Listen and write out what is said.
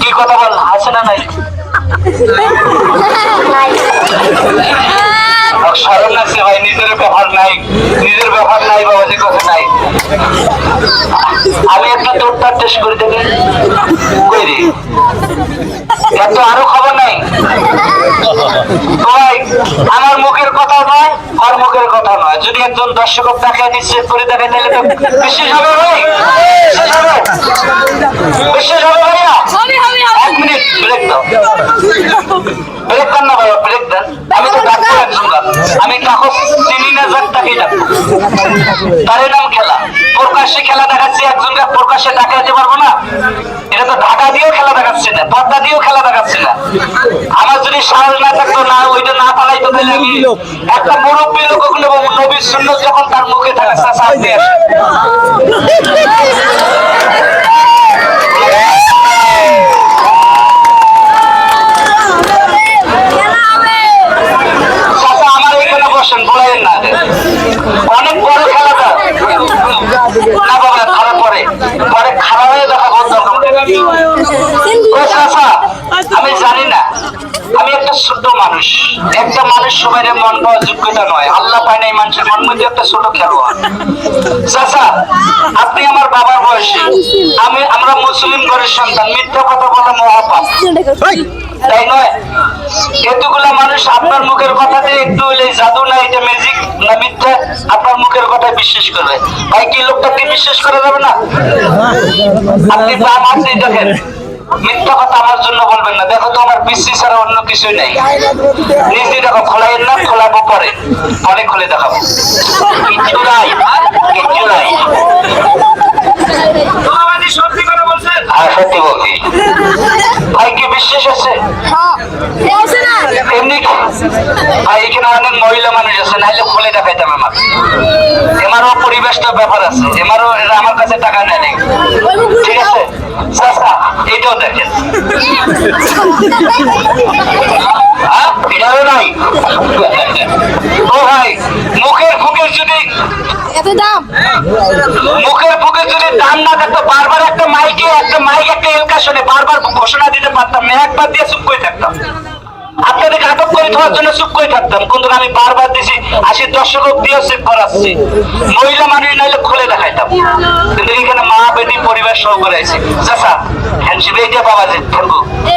কি কথা বল, আছে না নাই? লাগছে ভাই, নিজের ব্যাপার নাই। নিজের ব্যাপার নাই বাবাজি কথা নাই। আমি একটা তোরটা টেস্ট করে দেবে এত আরও খবর নাই? আমার মুখের কথা নয় আর মুখের কথা নয়। যদি একজন দর্শক তাকে নিশ্চিত করে দেখে তাহলে তো বিশেষ হবে ভাই। বিশেষ হবে। বিশেষ হবে ভাইয়া। এক মিনিট ব্রেক দাও। ব্রেক দেন না ভাইয়া ব্রেক দেন। আমি তো ডাক্তার একজন। আমি কাকু চিনি না যাক তাকেই ডাকবো তার নাম খেলা। প্রকাশ্যে খেলা দেখাচ্ছি, একজনকে প্রকাশ্যে দেখাতে পারব না এটা তো ঢাকা দিয়েও খেলা দেখাচ্ছে না পর্দা দিয়েও খেলা দেখাচ্ছে না আমার যদি সাহস না থাকতো, না, ওইটা না পালাইতো তাহলে আমি একটা মুরব্বী লোক নেব নবীর শূন্য যখন তার মুখে থাকে আসে। চাচা আমার এখানে বসেন বলেন না অনেক বড় খেলাটা না বাবা খারাপ পরে পরে খারাপ হয়ে দেখা বন্ধ ও চাচা আমি জানি না আমি একটা ছোট মানুষ। একটা মানুষ সবাই মন পাওয়ার যোগ্যতা নয়। আল্লাহ পায় না মানুষের মন। মধ্যে একটা ছোট খেলোয়াড়। চাচা আপনি আমার বাবার বয়সী। আমি আমরা মুসলিম ঘরের সন্তান। মিথ্যা কথা বলা মহাপাপ। তাই নয় এতগুলা মানুষ আপনার মুখের কথাতে একটু হলে জাদু না এটা ম্যাজিক না মিথ্যা আপনার মুখের কথা বিশ্বাস করবে। ভাই কি লোকটাকে বিশ্বাস করা যাবে না? আপনি বাম হাত দিয়ে দেখেন। মিথ্যা কথা আমার জন্য বলবেন না। দেখো তো আমার বিশ্রী ছাড়া অন্য কিছুই নাই। নিজ দিয়ে দেখো খোলাইয়ের না খোলাবো পরে। পরে খুলে দেখাবো। কিছু নাই কিছু নাই। হ্যাঁ সত্যি বলছি। ভাই কি বিশ্বাস আছে? এখানে অনেক মহিলা মানুষ আছে নাইলে খুলে দেখাইতাম আমার এমারও পরিবেশটা ব্যাপার আছে এমারও আমার কাছে টাকা নেয় নাই। ঠিক আছে? এটাও দেখেন। এটাও নাই। ও ভাই মুখের ফুকের যদি এত দাম? মুখের যদি দাম না থাকতো বারবার একটা মাইকে একটা মাইক একটা এলকা শুনে বারবার ঘোষণা দিতে পারতাম না একবার দিয়ে চুপ করে থাকতাম। আপনাদেরকে আটক করে দেওয়ার জন্য চুপ করে থাকতাম কিন্তু আমি বারবার দিছি আশি দর্শক দিয়ে চেক করাচ্ছি মহিলা মানুষ নাইলে খুলে দেখাইতাম কিন্তু এখানে মা বেটি পরিবার সহ করে আছে চাচা হ্যান্ডশিপ এই যে বাবা থাকব এ